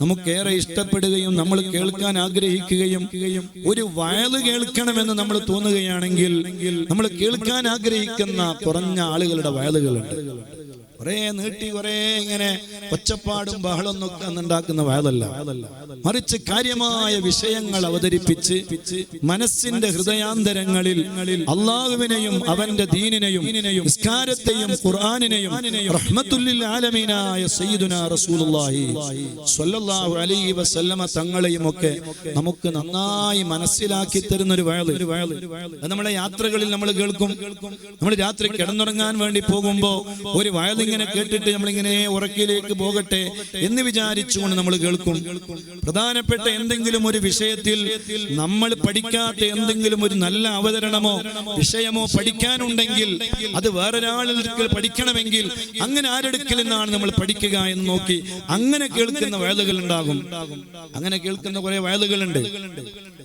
നമുക്കേറെ ഇഷ്ടപ്പെടുകയും നമ്മൾ കേൾക്കാൻ ആഗ്രഹിക്കുകയും ഒരു വയൽ കേൾക്കണമെന്ന് നമ്മൾ തോന്നുകയാണെങ്കിൽ നമ്മൾ കേൾക്കാൻ ആഗ്രഹിക്കുന്ന കുറഞ്ഞ ആളുകളുടെ വയലുകളുണ്ട്. കുറെ നീട്ടി കൊറേ ഇങ്ങനെ ഒച്ചപ്പാടും ബഹളം ഒക്കെ ഉണ്ടാക്കുന്ന വയതല്ല മറിച്ച് കാര്യമായ വിഷയങ്ങൾ അവതരിപ്പിച്ച് മനസ്സിന്റെ ഹൃദയാന്തരങ്ങളിൽ അള്ളാഹുവിനെയും അവന്റെ ദീനിനെയും നിസ്കാരത്തെയും ഖുർആാനിനെയും ആലമീനായ റസൂലുള്ളാഹി സ്വല്ലല്ലാഹു അലൈഹി വസല്ലമ തങ്ങളെയും ഒക്കെ നമുക്ക് നന്നായി മനസ്സിലാക്കി തരുന്ന ഒരു വയൽ നമ്മളെ യാത്രകളിൽ നമ്മൾ കേൾക്കും. നമ്മൾ രാത്രി കിടന്നുറങ്ങാൻ വേണ്ടി പോകുമ്പോൾ ഒരു വയൽ ഇങ്ങനെ കേട്ടിട്ട് നമ്മളിങ്ങനെ ഉറക്കിലേക്ക് പോകട്ടെ എന്ന് വിചാരിച്ചുകൊണ്ട് നമ്മൾ കേൾക്കും. പ്രധാനപ്പെട്ട എന്തെങ്കിലും ഒരു വിഷയത്തിൽ നമ്മൾ പഠിക്കാത്ത എന്തെങ്കിലും ഒരു നല്ല അവതരണമോ വിഷയമോ പഠിക്കാനുണ്ടെങ്കിൽ അത് വേറൊരാളിൽ പഠിക്കണമെങ്കിൽ അങ്ങനെ ആരെടുക്കൽ നിന്നാണ് നമ്മൾ പഠിക്കുക എന്ന് നോക്കി അങ്ങനെ കേൾക്കുന്ന വയലുകൾ ഉണ്ടാകും. അങ്ങനെ കേൾക്കുന്ന കുറെ വയലുകളുണ്ട്.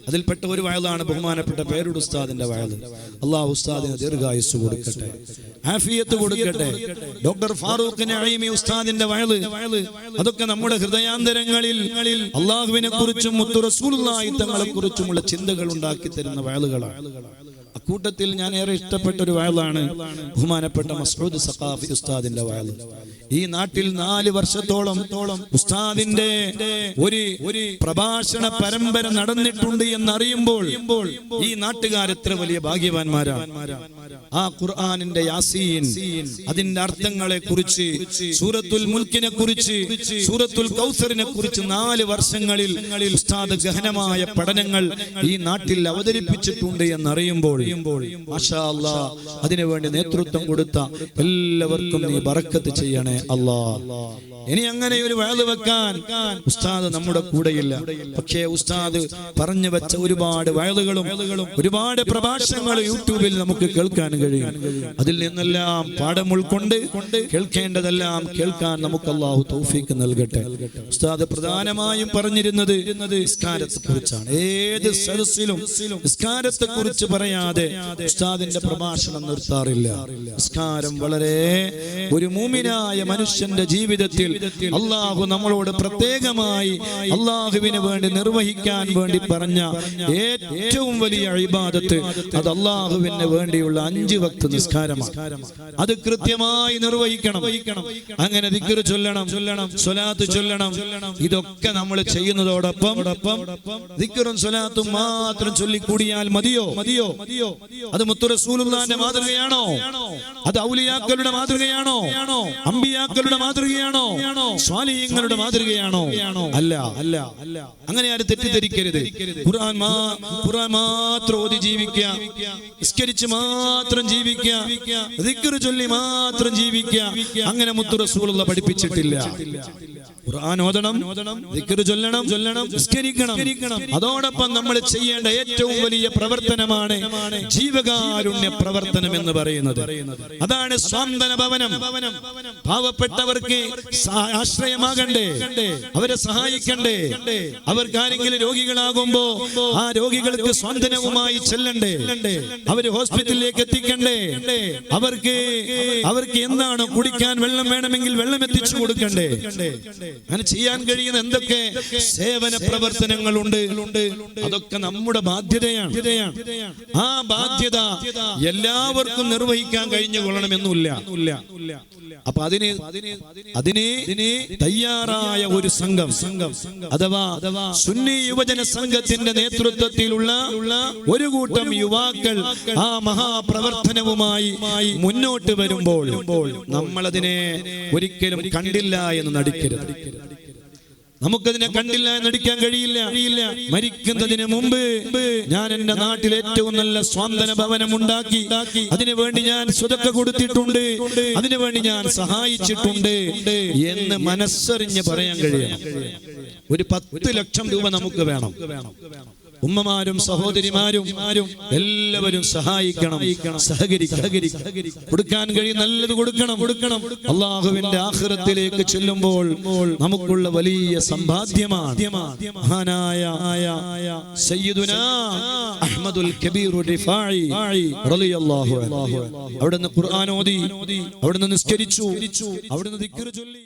അതിൽപ്പെട്ട ഒരു വയലാണ് ബഹുമാനപ്പെട്ട പേരുടെ ഉസ്താദിന്റെ വയൽ. അള്ളാഹു ഉസ്താദിന് ദീർഘായുസ് കൊടുക്കട്ടെ. ആഫിയത്ത് കൊടുക്കട്ടെ. ഡോക്ടർ ഫാറൂഖ് നഈമി ഉസ്താദിന്റെ വയൽ. അതൊക്കെ നമ്മുടെ ഹൃദയാന്തരങ്ങളിൽ അള്ളാഹുവിനെ കുറിച്ചും റസൂലുള്ളാഹി കുറിച്ചുമുള്ള ചിന്തകൾ ഉണ്ടാക്കി തരുന്ന വയലുകളാണ്. അക്കൂട്ടത്തിൽ ഞാൻ ഏറെ ഇഷ്ടപ്പെട്ട ഒരു വയലാണ് ബഹുമാനപ്പെട്ട മസൂദ് സഖാഫി ഉസ്താദിന്റെ വയൽ ഈ നാട്ടിൽ നാല് വർഷത്തോളം ഉസ്താദിന്റെ ഒരു ഒരു പ്രഭാഷണ പരമ്പര നടന്നിട്ടുണ്ട് എന്നറിയുമ്പോൾ ഈ നാട്ടുകാർ എത്ര വലിയ ഭാഗ്യവാന്മാരാണ് ആ ഖുർആാനിന്റെ യാസീൻ അതിന്റെ അർത്ഥങ്ങളെ കുറിച്ച് സൂറത്തുൽ മുൽക്കിനെ കുറിച്ച് സൂറത്തുൽ കൗസറിനെ കുറിച്ച് നാല് വർഷങ്ങളിൽ ഉസ്താദ് ഗഹനമായ പഠനങ്ങൾ ഈ നാട്ടിൽ അവതരിപ്പിച്ചിട്ടുണ്ട് എന്നറിയുമ്പോൾ അതിനുവേണ്ടി നേതൃത്വം കൊടുത്ത എല്ലാവർക്കും നീ ബറക്കത്ത് ചെയ്യണേ അല്ലാ ഇനി അങ്ങനെ ഒരു വയൽ വെക്കാൻ ഉസ്താദ് നമ്മുടെ കൂടെയില്ല. പക്ഷേ ഉസ്താദ് പറഞ്ഞു വെച്ച ഒരുപാട് വയലുകളും ഒരുപാട് പ്രഭാഷണങ്ങൾ യൂട്യൂബിൽ നമുക്ക് കേൾക്കാൻ കഴിയും. അതിൽ നിന്നെല്ലാം പാഠം ഉൾക്കൊണ്ട് കേൾക്കേണ്ടതെല്ലാം കേൾക്കാൻ നമുക്ക് അള്ളാഹു തൗഫീക്ക് നൽകട്ടെ. ഉസ്താദ് പ്രധാനമായും പറഞ്ഞിരുന്നത് നിസ്കാരത്തെ കുറിച്ചാണ് ഏത് സദസ്സിലും നിസ്കാരത്തെ കുറിച്ച് പറയാതെ ഉസ്താദിന്റെ പ്രഭാഷണം നിർത്താറില്ല. നിസ്കാരം വളരെ ഒരു മൂമിനായ മനുഷ്യന്റെ ജീവിതത്തിൽ അള്ളാഹു നമ്മളോട് പ്രത്യേകമായി അള്ളാഹുവിന് വേണ്ടി നിർവഹിക്കാൻ വേണ്ടി പറഞ്ഞ ഏറ്റവും വലിയ ഇബാദത്ത് അത് അള്ളാഹുവിന് വേണ്ടിയുള്ള അഞ്ച് വക്ത നിസ്കാരമാണ്. അത് കൃത്യമായി നിർവഹിക്കണം. അങ്ങനെ ദിക്കറ് ചൊല്ലണം ചൊല്ലണം സ്വലാത്ത് ചൊല്ലണം ഇതൊക്കെ നമ്മൾ ചെയ്യുന്നതോടൊപ്പം ദിക്കറും സ്വലാത്തും മാത്രം ചൊല്ലിക്കൂടിയാൽ മതിയോ മതിയോ മതിയോ? അത് മുത്തുറസൂലുള്ളാന്റെ മാതൃകയാണോ? അത് ഔലിയാക്കളുടെ മാതൃകയാണോ? അമ്പിയാക്കളുടെ മാതൃകയാണോ? സ്വാലിയങ്ങളുടെ മാതൃകയാണോ? അല്ല അല്ല. അല്ല. അങ്ങനെ ആരും തെറ്റിദ്ധരിക്കരുത്. ഖുർആൻ ഖുർആൻ മാത്രം ഓതി ജീവിക്കുക. നിസ്കരിച്ച് മാത്രം ജീവിക്കുക. ചൊല്ലി മാത്രം ജീവിക്കുക. അങ്ങനെ മുത്തു റസൂലുള്ള പഠിപ്പിച്ചിട്ടില്ല. ഖുർആൻ ഓതണം ദിക്ർ ചൊല്ലണം അതോടൊപ്പം നമ്മൾ ചെയ്യേണ്ട ഏറ്റവും വലിയ പ്രവർത്തനമാണ് ജീവകാരുണ്യ പ്രവർത്തനം എന്ന് പറയുന്നത്. അതാണ് സ്വാന്തന ഭവനം. പാവപ്പെട്ടവർക്ക് ആശ്രയമാകണ്ടേ അവരെ സഹായിക്കണ്ടേ അവർക്ക് ആരെങ്കിലും രോഗികളാകുമ്പോ ആ രോഗികൾക്ക് സ്വാന്തനവുമായി ചെല്ലണ്ടേ അവർ ഹോസ്പിറ്റലിലേക്ക് എത്തിക്കണ്ടേ അവർക്ക് അവർക്ക് എന്താണ് കുടിക്കാൻ വെള്ളം വേണമെങ്കിൽ വെള്ളം എത്തിച്ചു കൊടുക്കണ്ടേ അങ്ങനെ ചെയ്യാൻ കഴിയുന്ന എന്തൊക്കെ സേവന പ്രവർത്തനങ്ങളുണ്ട്? അതൊക്കെ നമ്മുടെ ബാധ്യതയാണ്. ആ ബാധ്യത എല്ലാവർക്കും നിർവഹിക്കാൻ കഴിഞ്ഞു കൊള്ളണമെന്നില്ല അപ്പൊ അതിന് അതിന് തയ്യാറായ ഒരു സംഘം സംഘം അഥവാ സുന്നി യുവജന സംഘത്തിന്റെ നേതൃത്വത്തിലുള്ള ഒരു കൂട്ടം യുവാക്കൾ ആ മഹാപ്രവർത്തനവുമായി മുന്നോട്ട് വരുമ്പോൾ നമ്മളതിനെ ഒരിക്കലും കണ്ടില്ല എന്ന് നടിക്കരുത്. നമുക്കതിനെ കണ്ടില്ല എന്നടിക്കാൻ കഴിയില്ല. കഴിയില്ല. മരിക്കുന്നതിന് മുമ്പ് ഞാൻ എന്റെ നാട്ടിൽ ഏറ്റവും നല്ല സ്വാന്തന ഭവനം ഉണ്ടാക്കി. അതിനു വേണ്ടി ഞാൻ സ്വതക്ക കൊടുത്തിട്ടുണ്ട്. അതിനുവേണ്ടി ഞാൻ സഹായിച്ചിട്ടുണ്ട് എന്ന് മനസ്സറിഞ്ഞ് പറയാൻ കഴിയണം. ഒരു പത്ത് ലക്ഷം രൂപ നമുക്ക് വേണം. ഉമ്മമാരും സഹോദരിമാരും എല്ലാവരും സഹായിക്കണം സഹകരിക്കണം കൊടുക്കാൻ കഴിയും നല്ലത് കൊടുക്കണം. കൊടുക്കണം അള്ളാഹുവിന്റെ ആഹ്റത്തിലേക്ക് ചെല്ലുമ്പോൾ നമുക്കുള്ള വലിയ സമ്പാദ്യമാണ്. അഹ്മദുൽ കബീർ അവിടുന്ന് ഖുർആൻ ഓതി അവിടുന്ന് നിസ്കരിച്ചു അവിടുന്ന് ദിക്ർ ചൊല്ലി.